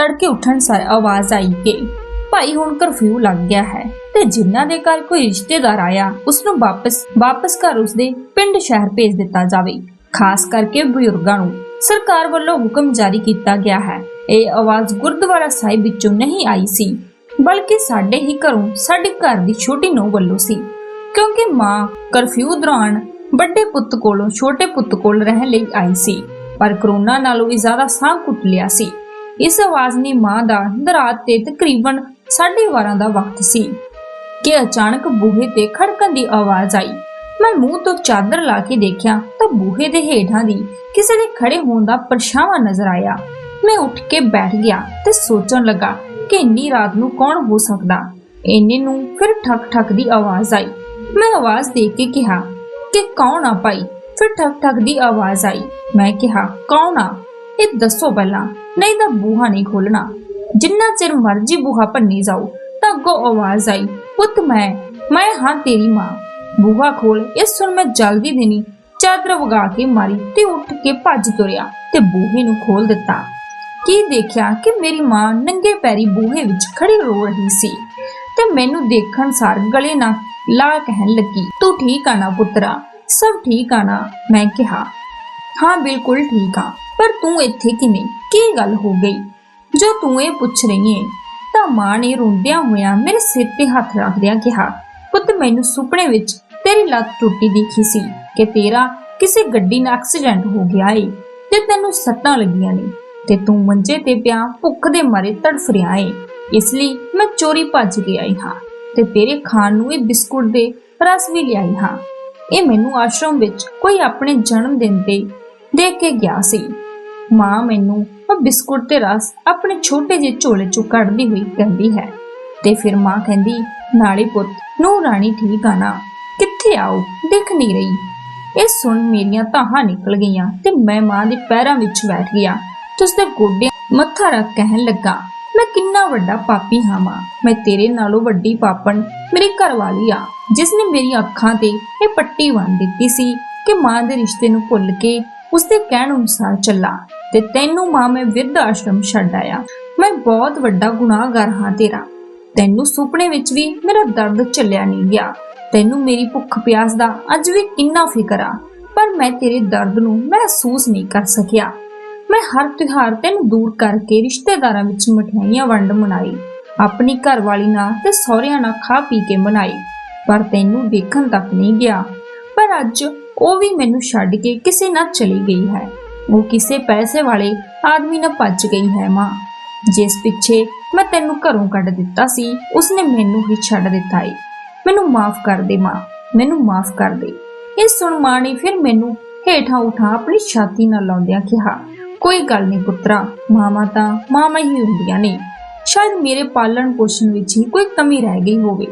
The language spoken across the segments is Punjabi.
ਤੜਕੇ ਉੱਠਣ ਸਾਰ ਆਵਾਜ਼ ਆਈ ਕਿ ਭਾਈ ਹੁਣ ਕਰਫਿਊ ਲੱਗ ਗਿਆ ਹੈ ਤੇ ਜਿਨ੍ਹਾਂ ਦੇ ਘਰ ਕੋਈ ਰਿਸ਼ਤੇਦਾਰ ਆਇਆ ਉਸ ਨੂੰ ਵਾਪਸ ਵਾਪਸ ਘਰ ਉਸਦੇ ਪਿੰਡ ਸ਼ਹਿਰ ਭੇਜ ਦਿੱਤਾ ਜਾਵੇ। ਖਾਸ ਕਰਕੇ ਬਜ਼ੁਰਗਾਂ ਨੂੰ ਸਰਕਾਰ ਵੱਲੋਂ ਹੁਕਮ ਜਾਰੀ ਕੀਤਾ ਗਿਆ ਹੈ। ਇਹ ਆਵਾਜ਼ ਗੁਰਦੁਆਰਾ ਸਾਹਿਬ ਵਿੱਚੋਂ ਨਹੀਂ ਆਈ ਸੀ, ਬਲਕਿ ਸਾਡੇ ਹੀ ਘਰੋਂ ਸਾਡੇ ਘਰ ਦੀ ਛੋਟੀ ਨੂੰਹ ਵੱਲੋਂ ਸੀ। ਕਿਉਂਕਿ ਮਾਂ ਕਰਫਿਊ ਦੌਰਾਨ ਵੱਡੇ ਪੁੱਤ ਕੋਲੋਂ ਛੋਟੇ ਪੁੱਤ ਕੋਲ ਰਹਿਣ ਲਈ ਆਈ ਸੀ, ਪਰ ਕਰੋਨਾ ਨਾਲੋਂ ਵੀ ਜ਼ਿਆਦਾ ਸਾਹ ਘੁੱਟ ਲਿਆ ਸੀ। ਇਸ ਆਵਾਜ਼ ਨੇ ਮਾਂ ਦਾ ਦਰਾਤ ਤੇ ਤਕਰੀਬਨ 12:30 ਦਾ ਵਕਤ ਸੀ ਕਿ ਅਚਾਨਕ ਬੂਹੇ ਤੇ ਖੜਕਣ ਦੀ ਆਵਾਜ਼ ਆਈ। ਮੈਂ ਮੂੰਹ ਤੋਂ ਚਾਦਰ ਲਾ ਕੇ ਦੇਖਿਆ ਤਾਂ ਬੂਹੇ ਦੇ ਹੇਠਾਂ ਦੀ ਕਿਸੇ ਦੇ ਖੜੇ ਹੋਣ ਦਾ ਪਰਛਾਵਾਂ ਨਜ਼ਰ ਆਇਆ। ਮੈਂ ਉੱਠ ਕੇ ਬੈਠ ਗਿਆ ਤੇ ਸੋਚਣ ਲੱਗਾ ਕਿ ਇੰਨੀ ਰਾਤ ਨੂੰ ਕੌਣ ਹੋ ਸਕਦਾ। ਇੰਨੇ ਨੂੰ ਫਿਰ ਠਕ ਠਕ ਦੀ ਆਵਾਜ਼ ਆਈ। ਮੈਂ ਆਵਾਜ਼ ਦੇ ਕੇ ਕਿਹਾ ਕਿ ਕੌਣ ਆ ਭਾਈ? ਫਿਰ ਠਕ ਠਕ ਦੀ ਆਵਾਜ਼ ਆਈ। ਮੈਂ ਕਿਹਾ, ਕੌਣ ਆ? ਇਹ ਦੱਸੋ ਪਹਿਲਾਂ, ਨਹੀਂ ਤਾਂ ਬੂਹਾ ਨਹੀਂ ਖੋਲਣਾ ਜਿੰਨਾ ਚਿਰ ਮਰਜ਼ੀ ਬੂਹਾ ਭੰਨੀ ਜਾਓ, ਤਾਂ ਅੱਗੋਂ ਆਵਾਜ਼ ਆਈ, ਪੁੱਤ ਮੈਂ ਮੈਂ ਹਾਂ ਤੇਰੀ ਮਾਂ। ਬੂਹਾ ਖੋਲ ਇਹ ਸੁਣ ਮੈਂ ਜਲਦੀ ਦੇਣੀ, ਚਾਦਰ ਵਗਾ ਕੇ ਮਾਰੀ ਤੇ ਉੱਠ ਕੇ ਭੱਜ ਤੁਰਿਆ ਤੇ ਬੂਹੇ ਨੂੰ ਖੋਲ ਦਿੱਤਾ। ਕੀ ਦੇਖਿਆ ਕਿ ਮੇਰੀ ਮਾਂ ਨੰਗੇ ਪੈਰੀ ਬੂਹੇ ਵਿੱਚ ਖੜੀ ਰੋ ਰਹੀ ਸੀ ਤੇ ਮੈਨੂੰ ਦੇਖਣ ਸਾਰ ਗਲੇ ਨਾਲ ਲਾ ਕਹਿਣ ਲੱਗੀ, ਤੂੰ ਠੀਕ ਆ ਨਾ ਪੁੱਤਰਾ? ਸਭ ਠੀਕ ਆ ਨਾ? ਮੈਂ ਕਿਹਾ, ਹਾਂ, ਬਿਲਕੁਲ ਠੀਕ ਆ। ਪਰ ਤੂੰ ਇੱਥੇ ਕਿਵੇਂ? ਕੀ ਗੱਲ ਹੋ ਗਈ? ਜੋ ਤੂੰ ਇਹ ਪੁੱਛ ਰਹੀ ਹੈ ਤਾਂ ਮਾਂ ਨੇ ਰੋਂਦਿਆਂ ਹੋਇਆਂ ਮੇਰੇ ਸਿਰ ਤੇ ਹੱਥ ਰੱਖਦਿਆਂ ਕਿਹਾ, ਪੁੱਤ, ਮੈਨੂੰ ਸੁਪਨੇ ਵਿੱਚ ਤੇਰੀ ਲੱਤ ਟੁੱਟੀ ਦਿਖੀ ਸੀ ਕਿ ਤੇਰਾ ਕਿਸੇ ਗੱਡੀ ਨਾਲ ਐਕਸੀਡੈਂਟ ਹੋ ਗਿਆ ਏ ਤੇ ਤੈਨੂੰ ਸੱਟਾਂ ਲੱਗੀਆਂ ਨੇ ਤੇ ਤੂੰ ਮੰਜੇ ਤੇ ਪਿਆ ਭੁੱਖ ਦੇ ਮਾਰੇ ਤੜਫ ਰਿਹਾ ਏ। ਇਸ ਲਈ ਮੈਂ ਚੋਰੀ ਭੱਜ ਗਿਆ ਆਈ ਹਾਂ ਤੇ ਤੇਰੇ ਖਾਣ ਨੂੰ ਇਹ ਬਿਸਕੁਟ ਦੇ ਰਸ ਵੀ ਲਿਆਈ ਹਾਂ। ਇਹ ਮੈਨੂੰ ਆਸ਼ਰਮ ਵਿੱਚ ਕੋਈ ਆਪਣੇ ਜਨਮ ਦਿਨ ਤੇ ਦੇਖ ਕੇ ਗਿਆ ਸੀ। ਮਾਂ ਮੈਨੂੰ ਉਹ ਬਿਸਕੁਟ ਤੇ ਰਸ ਆਪਣੇ ਛੋਟੇ ਜਿਹੇ ਝੋਲੇ ਚੋਂ ਕੱਢਦੀ ਹੋਈ ਕਹਿੰਦੀ ਹੈ। ਤੇ ਫਿਰ ਮਾਂ ਕਹਿੰਦੀ, ਨਾਲੇ ਪੁੱਤ ਨੂੰ ਰਾਣੀ ਠੀਕ ਆ ਨਾ? ਕਿੱਥੇ ਆਓ ਦਿਖ ਨਹੀਂ ਰਹੀ। ਇਹ ਸੁਣ ਮੇਰੀਆਂ ਤਾਹਾਂ ਨਿਕਲ ਗਈਆਂ ਤੇ ਮੈਂ ਮਾਂ ਦੇ ਪੈਰਾਂ ਵਿੱਚ ਬੈਠ ਗਿਆ। ਤੇ ਉਸਦੇ ਗੋਡਿਆਂ ਮੱਥਾ ਰੱਖ ਕਹਿਣ ਲੱਗਾ, ਮੈਂ ਕਿੰਨਾ ਵੱਡਾ ਪਾਪੀ ਹਾਂ ਮਾਂ। ਮੈਂ ਤੇਰੇ ਨਾਲੋਂ ਵੱਡੀ ਪਾਪਣ ਮੇਰੀ ਘਰਵਾਲੀ ਆ ਜਿਸ ਨੇ ਮੇਰੀਆਂ ਅੱਖਾਂ ਤੇ ਇਹ ਪੱਟੀ ਬੰਨ ਦਿੱਤੀ ਸੀ ਕਿ ਮਾਂ ਦੇ ਰਿਸ਼ਤੇ ਨੂੰ ਭੁੱਲ ਕੇ ਉਸਦੇ ਕਹਿਣ ਅਨੁਸਾਰ ਚੱਲਾ ਤੇ ਤੈਨੂੰ ਮਾਂ ਮੈਂ ਵਿਰਧ ਆਸ਼ਰਮ ਛੱਡ ਆਇਆ। ਮੈਂ ਬਹੁਤ ਵੱਡਾ ਗੁਨਾਹਗਾਰ ਹਾਂ ਤੇਰਾ। ਤੈਨੂੰ ਸੁਪਨੇ ਵਿੱਚ ਵੀ ਮੇਰਾ ਦਰਦ ਚੱਲਿਆ ਨਹੀਂ ਗਿਆ। ਤੈਨੂੰ ਮੇਰੀ ਭੁੱਖ ਪਿਆਸ ਦਾ ਅੱਜ ਵੀ ਕਿੰਨਾ ਫਿਕਰ ਆ। ਪਰ ਮੈਂ ਤੇਰੇ ਦਰਦ ਨੂੰ ਮਹਿਸੂਸ ਨਹੀਂ ਕਰ ਸਕਿਆ। ਮੈਂ ਹਰ ਤਿਉਹਾਰ ਤੈਨੂੰ ਦੂਰ ਕਰਕੇ ਰਿਸ਼ਤੇਦਾਰਾਂ ਵਿੱਚ ਮਠਿਆਈਆਂ ਵੰਡ ਮਨਾਈ। ਆਪਣੀ ਘਰਵਾਲੀ ਨਾਲ ਤੇ ਸਹੁਰਿਆਂ ਨਾਲ ਖਾ ਪੀ ਕੇ ਮਨਾਈ। ਪਰ ਤੈਨੂੰ ਦੇਖਣ ਤੱਕ ਨਹੀਂ ਗਿਆ। ਪਰ ਅੱਜ ਉਹ ਵੀ ਮੈਨੂੰ ਛੱਡ ਕੇ ਕਿਸੇ ਨਾਲ ਚਲੀ ਗਈ ਹੈ। ਉਹ ਕਿਸੇ ਪੈਸੇ ਵਾਲੇ ਆਦਮੀ ਨਾਲ ਭੱਜ ਗਈ ਹੈ ਮਾਂ। ਜਿਸ ਪਿੱਛੇ ਮੈਂ ਤੈਨੂੰ ਘਰੋਂ ਕੱਢ ਦਿੱਤਾ ਸੀ, ਉਸਨੇ ਮੈਨੂੰ ਹੀ ਛੱਡ ਦਿੱਤਾ ਏ। ਮੈਨੂੰ ਮਾਫ ਕਰ ਦੇ ਮਾਂ, ਮੈਨੂੰ ਮਾਫ ਕਰ ਦੇ। ਇਹ ਸੁਣ ਮਾਂ ਨੇ ਫਿਰ ਮੈਨੂੰ ਹੇਠਾਂ ਉਠਾ ਆਪਣੀ ਛਾਤੀ ਨਾਲ ਲਾਉਂਦਿਆਂ ਕਿਹਾ, ਕੋਈ ਗੱਲ ਨਹੀਂ ਪੁੱਤਰਾ ਮਾਮਾ ਤਾਂ ਮਾਮਾ ਹੀ ਹੁੰਦੀਆਂ ਨੇ। ਸ਼ਾਇਦ ਮੇਰੇ ਪਾਲਣ ਪੋਸ਼ਣ ਵਿੱਚ ਹੀ ਕੋਈ ਕਮੀ ਰਹਿ ਗਈ ਹੋਵੇ।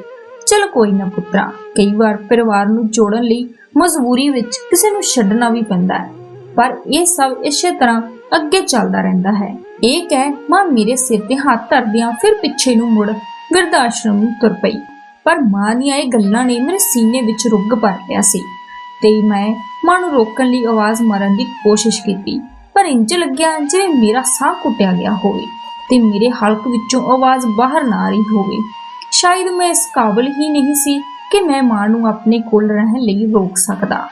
ਚਲ ਕੋਈ ਨਾ ਪੁੱਤਰਾ। ਕਈ ਵਾਰ ਪਰਿਵਾਰ ਨੂੰ ਜੋੜਨ ਲਈ ਮਜਬੂਰੀ ਵਿੱਚ ਕਿਸੇ ਨੂੰ ਛੱਡਣਾ ਵੀ ਪੈਂਦਾ ਹੈ। ਪਰ ਇਹ ਸਭ ਇਸੇ ਤਰ੍ਹਾਂ ਅੱਗੇ ਚੱਲਦਾ ਰਹਿੰਦਾ ਹੈ। ਇਹ ਕਹਿ ਮਾਂ ਮੇਰੇ ਸਿਰ ਤੇ ਹੱਥ ਧਰਦਿਆਂ ਫਿਰ ਪਿੱਛੇ ਨੂੰ ਮੁੜ ਵਿਰਧ ਆਸ਼ਰਮ ਨੂੰ ਤੁਰ ਪਈ। ਪਰ ਮਾਂ ਦੀਆਂ ਇਹ ਗੱਲਾਂ ਨੇ ਮੇਰੇ ਸੀਨੇ ਵਿੱਚ ਰੁੱਗ ਭਰ ਲਿਆ ਸੀ। ਤੇ ਮੈਂ ਮਾਂ ਨੂੰ ਰੋਕਣ ਲਈ ਆਵਾਜ਼ ਮਾਰਨ ਦੀ ਕੋਸ਼ਿਸ਼ ਕੀਤੀ। ਪਰ ਇੰਜ ਲੱਗਿਆ ਜਿਵੇਂ ਮੇਰਾ ਸਾਹ ਕੁੱਟਿਆ ਗਿਆ ਹੋਵੇ ਤੇ ਮੇਰੇ ਹਲਕ ਵਿੱਚੋਂ ਆਵਾਜ਼ ਬਾਹਰ ਨਾ ਆ ਰਹੀ ਹੋਵੇ। ਸ਼ਾਇਦ ਮੈਂ ਇਸ ਕਾਬਲ ਹੀ ਨਹੀਂ ਸੀ ਕਿ ਮੈਂ ਮਾਂ ਨੂੰ ਆਪਣੇ ਕੋਲ ਰਹਿਣ ਲਈ ਰੋਕ ਸਕਦਾ।